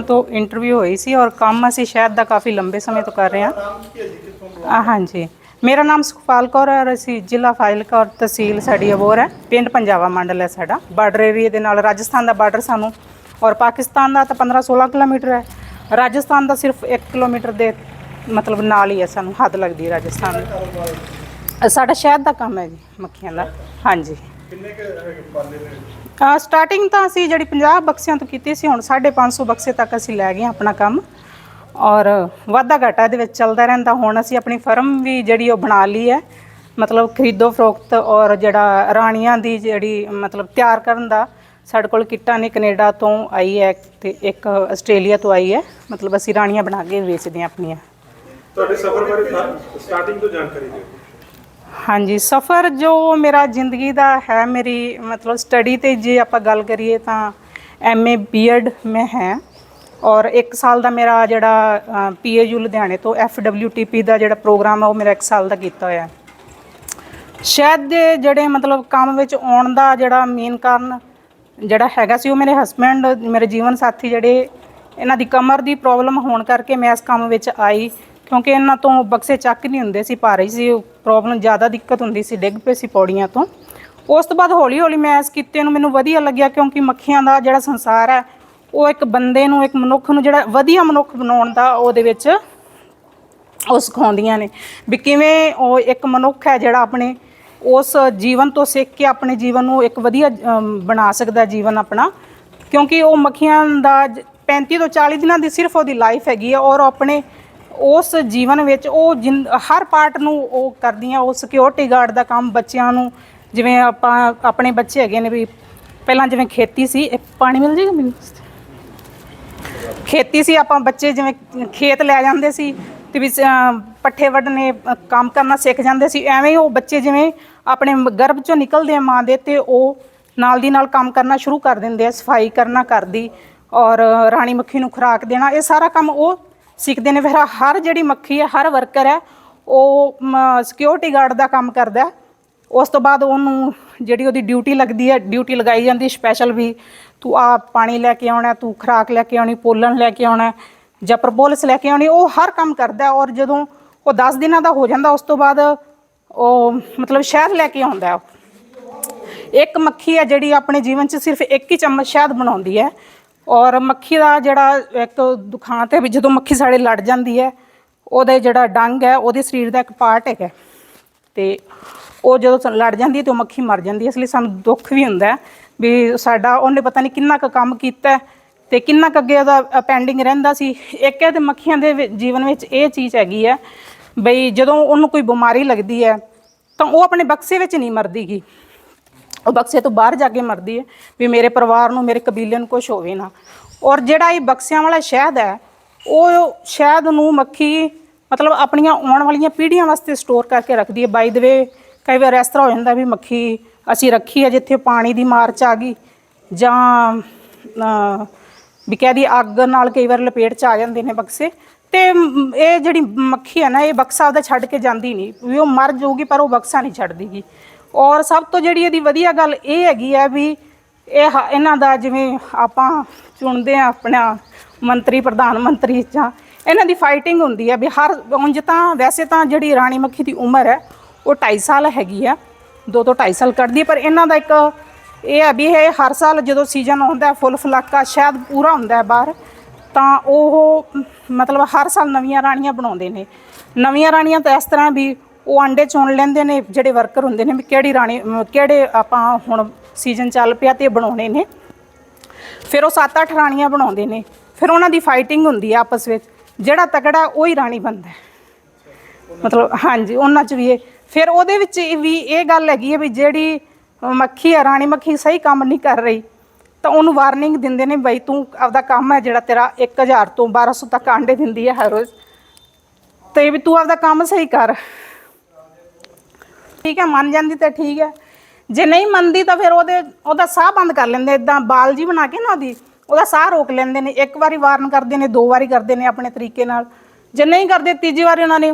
ਤੋਂ ਇੰਟਰਵਿਊ ਹੋਈ ਸੀ ਔਰ ਕੰਮ ਅਸੀਂ ਸ਼ਾਇਦ ਦਾ ਕਾਫੀ ਲੰਬੇ ਸਮੇਂ ਤੋਂ ਕਰ ਰਹੇ ਹਾਂ। ਹਾਂਜੀ। ਮੇਰਾ ਨਾਮ ਸੁਖਪਾਲ ਕੌਰ ਹੈ ਔਰ ਅਸੀਂ ਜ਼ਿਲ੍ਹਾ ਫਾਜ਼ਿਲਕਾ ਔਰ ਤਹਿਸੀਲ ਸਾਡੀ ਅਬੋਰ ਹੈ। ਪਿੰਡ ਪੰਜਾਵਾ ਮੰਡਲ ਹੈ ਸਾਡਾ। ਬਾਰਡਰ ਏਰੀਆ ਦੇ ਨਾਲ ਰਾਜਸਥਾਨ ਦਾ ਬਾਰਡਰ ਸਾਨੂੰ ਔਰ ਪਾਕਿਸਤਾਨ ਦਾ ਤਾਂ 15 16 ਕਿਲੋਮੀਟਰ ਹੈ। ਰਾਜਸਥਾਨ ਦਾ ਸਿਰਫ 1 ਕਿਲੋਮੀਟਰ ਦੇ ਮਤਲਬ ਨਾਲ ਹੀ ਹੈ ਸਾਨੂੰ ਹੱਦ ਲੱਗਦੀ ਹੈ ਰਾਜਸਥਾਨ ਦੀ। ਸਾਡਾ ਸ਼ਹਿਦ ਦਾ ਕੰਮ ਹੈ ਜੀ ਮੱਖੀਆਂ ਦਾ। ਹਾਂਜੀ। ਕਿੰਨੇ ਕੁ ਸਟਾਰਟਿੰਗ ਤਾਂ ਅਸੀਂ ਜਿਹੜੀ 50 ਬਕਸਿਆਂ ਤੋਂ ਕੀਤੀ ਸੀ, ਹੁਣ 550 ਬਕਸੇ ਤੱਕ ਅਸੀਂ ਲੈ ਗਏ ਹਾਂ ਆਪਣਾ ਕੰਮ। ਔਰ ਵਾਧਾ ਘਾਟਾ ਦੇ ਵਿੱਚ ਚੱਲਦਾ ਰਹਿੰਦਾ। ਹੁਣ ਅਸੀਂ ਆਪਣੀ ਫਰਮ ਵੀ ਜਿਹੜੀ ਉਹ ਬਣਾ ਲਈ ਹੈ। ਮਤਲਬ ਖਰੀਦੋ ਫਰੋਖਤ ਔਰ ਜਿਹੜਾ ਰਾਣੀਆਂ ਦੀ ਜਿਹੜੀ, ਮਤਲਬ ਤਿਆਰ ਕਰਨ ਦਾ, ਸਾਡੇ ਕੋਲ ਕਿੱਟਾਂ ਨੇ ਕੈਨੇਡਾ ਤੋਂ ਆਈ ਹੈ ਤੇ ਇੱਕ ਆਸਟ੍ਰੇਲੀਆ ਤੋਂ ਆਈ ਹੈ। ਮਤਲਬ ਅਸੀਂ ਰਾਣੀਆਂ ਬਣਾ ਕੇ ਵੇਚਦੇ ਹਾਂ ਆਪਣੀਆਂ। ਤੁਹਾਡੇ ਸਫ਼ਰ ਬਾਰੇ ਸਟਾਰਟਿੰਗ ਤੋਂ ਜਾਣਕਾਰੀ ਦਿਓ। ਹਾਂਜੀ, ਸਫ਼ਰ ਜੋ ਮੇਰਾ ਜ਼ਿੰਦਗੀ ਦਾ ਹੈ, ਮੇਰੀ ਮਤਲਬ ਸਟੱਡੀ ਤੇ ਜੇ ਆਪਾਂ ਗੱਲ ਕਰੀਏ ਤਾਂ ਐਮਏ ਬੀਐਡ ਮੈਂ ਹੈ ਔਰ 1 ਸਾਲ ਦਾ ਮੇਰਾ ਜਿਹੜਾ ਪੀਏਯੂ ਲੁਧਿਆਣੇ ਤੋਂ ਐਫਡਬਲਯੂਟੀਪੀ ਦਾ ਜਿਹੜਾ ਪ੍ਰੋਗਰਾਮ ਆ, ਉਹ ਮੇਰਾ 1 ਸਾਲ ਦਾ ਕੀਤਾ ਹੋਇਆ। ਹੈ ਸ਼ਾਇਦ ਦੇ ਜਿਹੜੇ ਮਤਲਬ ਕੰਮ ਵਿੱਚ ਆਉਣ ਦਾ ਜਿਹੜਾ ਮੇਨ ਕਾਰਨ ਜਿਹੜਾ ਹੈਗਾ ਸੀ, ਉਹ ਮੇਰੇ ਹਸਬੰਡ ਮੇਰੇ ਜੀਵਨ ਸਾਥੀ ਜਿਹੜੇ, ਇਹਨਾਂ ਦੀ ਕਮਰ ਦੀ ਪ੍ਰੋਬਲਮ ਹੋਣ ਕਰਕੇ ਮੈਂ ਇਸ ਕੰਮ ਵਿੱਚ ਆਈ। ਕਿਉਂਕਿ ਇਹਨਾਂ ਤੋਂ ਬਕਸੇ ਚੱਕ ਨਹੀਂ ਹੁੰਦੇ ਸੀ ਭਾਰੀ ਸੀ ਪ੍ਰੋਬਲਮ ਜ਼ਿਆਦਾ ਦਿੱਕਤ ਹੁੰਦੀ ਸੀ, ਡਿੱਗ ਪਏ ਸੀ ਪੌੜੀਆਂ ਤੋਂ। ਉਸ ਤੋਂ ਬਾਅਦ ਹੌਲੀ ਹੌਲੀ ਮੈਂ ਇਸ ਕਿੱਤੇ ਨੂੰ ਮੈਨੂੰ ਵਧੀਆ ਲੱਗਿਆ ਕਿਉਂਕਿ ਮੱਖੀਆਂ ਦਾ ਜਿਹੜਾ ਸੰਸਾਰ ਹੈ, ਉਹ ਇੱਕ ਬੰਦੇ ਨੂੰ, ਇੱਕ ਮਨੁੱਖ ਨੂੰ ਜਿਹੜਾ ਵਧੀਆ ਮਨੁੱਖ ਬਣਾਉਣ ਦਾ ਉਹਦੇ ਵਿੱਚ ਉਹ ਸਿਖਾਉਂਦੀਆਂ ਨੇ ਵੀ ਕਿਵੇਂ ਉਹ ਇੱਕ ਮਨੁੱਖ ਹੈ ਜਿਹੜਾ ਆਪਣੇ ਉਸ ਜੀਵਨ ਤੋਂ ਸਿੱਖ ਕੇ ਆਪਣੇ ਜੀਵਨ ਨੂੰ ਇੱਕ ਵਧੀਆ ਬਣਾ ਸਕਦਾ ਜੀਵਨ ਆਪਣਾ। ਕਿਉਂਕਿ ਉਹ ਮੱਖੀਆਂ ਦਾ ਜ- 35 ਤੋਂ 40 ਦਿਨਾਂ ਦੀ ਸਿਰਫ ਉਹਦੀ ਲਾਈਫ ਹੈਗੀ ਹੈ ਔਰ ਉਹ ਆਪਣੇ ਉਸ ਜੀਵਨ ਵਿੱਚ ਉਹ ਜਿੰਦ- ਹਰ ਪਾਰਟ ਨੂੰ ਉਹ ਕਰਦੀਆਂ, ਉਹ ਸਿਕਿਉਰਿਟੀ ਗਾਰਡ ਦਾ ਕੰਮ ਬੱਚਿਆਂ ਨੂੰ, ਜਿਵੇਂ ਆਪਾਂ ਆਪਣੇ ਬੱਚੇ ਹੈਗੇ ਨੇ ਵੀ ਪਹਿਲਾਂ ਜਿਵੇਂ ਖੇਤੀ ਸੀ, ਇਹ ਪਾਣੀ ਮਿਲ ਜੇਗਾ ਮੈਨੂੰ? ਖੇਤੀ ਸੀ, ਆਪਾਂ ਬੱਚੇ ਜਿਵੇਂ ਖੇਤ ਲੈ ਜਾਂਦੇ ਸੀ, ਤੇ ਵੀ ਪੱਠੇ ਵੱਢਣੇ, ਕੰਮ ਕਰਨਾ ਸਿੱਖ ਜਾਂਦੇ ਸੀ, ਐਵੇਂ ਉਹ ਬੱਚੇ ਜਿਵੇਂ ਆਪਣੇ ਗਰਭ ਚੋਂ ਨਿਕਲਦੇ ਆ ਮਾਂ ਦੇ, ਤੇ ਉਹ ਨਾਲ ਦੀ ਨਾਲ ਕੰਮ ਕਰਨਾ ਸ਼ੁਰੂ ਕਰ ਦਿੰਦੇ ਆ, ਸਫ਼ਾਈ ਕਰਨਾ ਕਰਦੀ, ਔਰ ਰਾਣੀ ਮੱਖੀ ਨੂੰ ਖੁਰਾਕ ਦੇਣਾ, ਇਹ ਸਾਰਾ ਕੰਮ ਉਹ ਸਿੱਖਦੇ ਨੇ, ਫਿਰ ਹਰ ਜਿਹੜੀ ਮੱਖੀ ਹੈ, ਹਰ ਵਰਕਰ ਹੈ, ਉਹ ਸਿਕਿਉਰਿਟੀ ਗਾਰਡ ਦਾ ਕੰਮ ਕਰਦਾ ਉਸ ਤੋਂ ਬਾਅਦ ਉਹਨੂੰ ਜਿਹੜੀ ਉਹਦੀ ਡਿਊਟੀ ਲੱਗਦੀ ਹੈ ਡਿਊਟੀ ਲਗਾਈ ਜਾਂਦੀ ਸਪੈਸ਼ਲ ਵੀ, ਤੂੰ ਆ ਪਾਣੀ ਲੈ ਕੇ ਆਉਣਾ, ਤੂੰ ਖੁਰਾਕ ਲੈ ਕੇ ਆਉਣੀ, ਪੋਲਣ ਲੈ ਕੇ ਆਉਣਾ, ਜਾਂ ਪ੍ਰਬੋਲਸ ਲੈ ਕੇ ਆਉਣੀ, ਉਹ ਹਰ ਕੰਮ ਕਰਦਾ ਔਰ ਜਦੋਂ ਉਹ 10 ਦਿਨਾਂ ਦਾ ਹੋ ਜਾਂਦਾ, ਉਸ ਤੋਂ ਬਾਅਦ ਉਹ ਮਤਲਬ ਸ਼ਹਿਦ ਲੈ ਕੇ ਆਉਂਦਾ ਇੱਕ ਮੱਖੀ ਹੈ ਜਿਹੜੀ ਆਪਣੇ ਜੀਵਨ 'ਚ ਸਿਰਫ ਇੱਕ ਹੀ ਚਮਚ ਸ਼ਹਿਦ ਬਣਾਉਂਦੀ ਹੈ। ਔਰ ਮੱਖੀ ਦਾ ਜਿਹੜਾ ਇੱਕ ਦੁਖਾਂਤ ਹੈ ਵੀ ਜਦੋਂ ਮੱਖੀ ਸਾਡੇ ਲੜ ਜਾਂਦੀ ਹੈ, ਉਹਦੇ ਜਿਹੜਾ ਡੰਗ ਹੈ, ਉਹਦੇ ਸਰੀਰ ਦਾ ਇੱਕ ਪਾਰਟ ਹੈਗਾ। ਤੇ ਉਹ ਜਦੋਂ ਲੜ ਜਾਂਦੀ ਹੈ ਤੇ ਉਹ ਮੱਖੀ ਮਰ ਜਾਂਦੀ ਹੈ। ਇਸ ਲਈ ਸਾਨੂੰ ਦੁੱਖ ਵੀ ਹੁੰਦਾ ਵੀ ਸਾਡਾ ਉਹਨੇ ਪਤਾ ਨਹੀਂ ਕਿੰਨਾ ਕੁ ਕੰਮ ਕੀਤਾ ਹੈ ਤੇ ਕਿੰਨਾ ਕੁ ਅੱਗੇ ਉਹਦਾ ਪੈਂਡਿੰਗ ਰਹਿੰਦਾ ਸੀ। ਇੱਕ ਹੈ ਤੇ ਮੱਖੀਆਂ ਦੇ ਜੀਵਨ ਵਿੱਚ ਇਹ ਚੀਜ਼ ਹੈਗੀ ਹੈ ਬਈ ਜਦੋਂ ਉਹਨੂੰ ਕੋਈ ਬਿਮਾਰੀ ਲੱਗਦੀ ਹੈ, ਤਾਂ ਉਹ ਆਪਣੇ ਬਕਸੇ ਵਿੱਚ ਨਹੀਂ ਮਰਦੀਗੀ। ਉਹ ਬਕਸੇ ਤੋਂ ਬਾਹਰ ਜਾ ਕੇ ਮਰਦੀ ਹੈ ਵੀ ਮੇਰੇ ਪਰਿਵਾਰ ਨੂੰ, ਮੇਰੇ ਕਬੀਲੇ ਨੂੰ ਕੁਝ ਹੋਵੇ ਨਾ। ਔਰ ਜਿਹੜਾ ਇਹ ਬਕਸਿਆਂ ਵਾਲਾ ਸ਼ਹਿਦ ਹੈ, ਉਹ ਸ਼ਹਿਦ ਨੂੰ ਮੱਖੀ, ਮਤਲਬ ਆਪਣੀਆਂ ਆਉਣ ਵਾਲੀਆਂ ਪੀੜ੍ਹੀਆਂ ਵਾਸਤੇ ਸਟੋਰ ਕਰਕੇ ਰੱਖਦੀ ਹੈ। ਬਾਈ ਦੇ ਵੇ ਕਈ ਵਾਰ ਇਸ ਤਰ੍ਹਾਂ ਹੋ ਜਾਂਦਾ ਵੀ ਮੱਖੀ ਅਸੀਂ ਰੱਖੀ ਹੈ ਜਿੱਥੇ ਪਾਣੀ ਦੀ ਮਾਰਚ ਆ ਗਈ ਜਾਂ ਵੀ ਕਹਿ ਦੀ ਅੱਗ ਨਾਲ ਕਈ ਵਾਰ ਲਪੇਟ ਚ ਆ ਜਾਂਦੇ ਨੇ ਬਕਸੇ। ਤੇ ਇਹ ਜਿਹੜੀ ਮੱਖੀ ਹੈ ਨਾ, ਇਹ ਬਕਸਾ ਉਹਦਾ ਛੱਡ ਕੇ ਜਾਂਦੀ ਨਹੀਂ। ਵੀ ਉਹ ਮਰ ਜਾਊਗੀ ਪਰ ਉਹ ਬਕਸਾ ਨਹੀਂ ਛੱਡਦੀਗੀ ਔਰ ਸਭ ਤੋਂ ਜਿਹੜੀ ਇਹਦੀ ਵਧੀਆ ਗੱਲ ਇਹ ਹੈਗੀ ਹੈ ਵੀ ਇਹ ਹ- ਇਹਨਾਂ ਦਾ ਜਿਵੇਂ ਆਪਾਂ ਚੁਣਦੇ ਆ ਆਪਣਾ ਮੰਤਰੀ, ਪ੍ਰਧਾਨ ਮੰਤਰੀ ਜਾਂ ਇਹਨਾਂ ਦੀ ਫਾਈਟਿੰਗ ਹੁੰਦੀ ਹੈ ਵੀ ਹਰ ਉਂਝ ਤਾਂ ਵੈਸੇ ਤਾਂ ਜਿਹੜੀ ਰਾਣੀ ਮੱਖੀ ਦੀ ਉਮਰ ਹੈ, ਉਹ 2.5 ਸਾਲ ਹੈਗੀ ਆ, ਦੋ ਤੋਂ 2.5 ਸਾਲ ਕੱਢਦੀ ਹੈ ਪਰ ਇਹਨਾਂ ਦਾ ਇੱਕ ਇਹ ਹੈ ਵੀ ਇਹ ਹਰ ਸਾਲ ਜਦੋਂ ਸੀਜ਼ਨ ਆਉਂਦਾ ਫੁੱਲ ਫਲਾਕਾ ਸ਼ਾਇਦ ਪੂਰਾ ਹੁੰਦਾ ਹੈ ਬਾਹਰ, ਤਾਂ ਉਹ ਮਤਲਬ ਹਰ ਸਾਲ ਨਵੀਆਂ ਰਾਣੀਆਂ ਬਣਾਉਂਦੇ ਨੇ। ਨਵੀਆਂ ਰਾਣੀਆਂ ਤਾਂ ਇਸ ਤਰ੍ਹਾਂ ਵੀ ਉਹ ਆਂਡੇ ਚੁਣ ਲੈਂਦੇ ਨੇ ਜਿਹੜੇ ਵਰਕਰ ਹੁੰਦੇ ਨੇ ਵੀ ਕਿਹੜੀ ਰਾਣੀ ਮ, ਕਿਹੜੇ ਆਪਾਂ ਹੁਣ ਸੀਜ਼ਨ ਚੱਲ ਪਿਆ ਤੇ ਇਹ ਬਣਾਉਣੇ ਨੇ। ਫਿਰ ਉਹ 7-8 ਰਾਣੀਆਂ ਬਣਾਉਂਦੇ ਨੇ। ਫਿਰ ਉਹਨਾਂ ਦੀ ਫਾਈਟਿੰਗ ਹੁੰਦੀ ਹੈ ਆਪਸ ਵਿੱਚ। ਜਿਹੜਾ ਤਕੜਾ ਉਹ ਹੀ ਰਾਣੀ ਬਣਦਾ ਹੈ। ਮਤਲਬ ਹਾਂਜੀ ਉਹਨਾਂ 'ਚ ਵੀ ਇਹ। ਫਿਰ ਉਹਦੇ ਵਿੱਚ ਇਹ ਵੀ ਇਹ ਗੱਲ ਹੈਗੀ ਹੈ ਵੀ ਜਿਹੜੀ ਮੱਖੀ ਆ ਰਾਣੀ ਮੱਖੀ ਸਹੀ ਕੰਮ ਨਹੀਂ ਕਰ ਰਹੀ ਤਾਂ ਉਹਨੂੰ ਵਾਰਨਿੰਗ ਦਿੰਦੇ ਨੇ ਬਈ ਤੂੰ ਆਪਦਾ ਕੰਮ ਹੈ ਜਿਹੜਾ ਤੇਰਾ 1000 ਤੋਂ 1200 ਤੱਕ ਆਂਡੇ ਦਿੰਦੀ ਹੈ ਹਰ ਰੋਜ਼। ਤੇ ਵੀ ਤੂੰ ਆਪਦਾ ਕੰਮ ਸਹੀ ਕਰ। ਠੀਕ ਹੈ, ਮੰਨ ਜਾਂਦੀ ਤਾਂ ਠੀਕ ਹੈ। ਜੇ ਨਹੀਂ ਮੰਨਦੀ ਤਾਂ ਫਿਰ ਉਹਦੇ ਉਹਦਾ ਸਾਹ ਬੰਦ ਕਰ ਲੈਂਦੇ ਇਦਾਂ ਬਾਲ ਜੀ ਬਣਾ ਕੇ ਨਾ ਉਹਦੀ, ਉਹਦਾ ਸਾਹ ਰੋਕ ਲੈਂਦੇ ਨੇ। ਇੱਕ ਵਾਰੀ ਵਾਰਨ ਕਰਦੇ ਨੇ, ਦੋ ਵਾਰੀ ਕਰਦੇ ਨੇ ਆਪਣੇ ਤਰੀਕੇ ਨਾਲ। ਜੇ ਨਹੀਂ ਕਰਦੇ, ਤੀਜੀ ਵਾਰੀ ਉਹਨਾਂ ਨੇ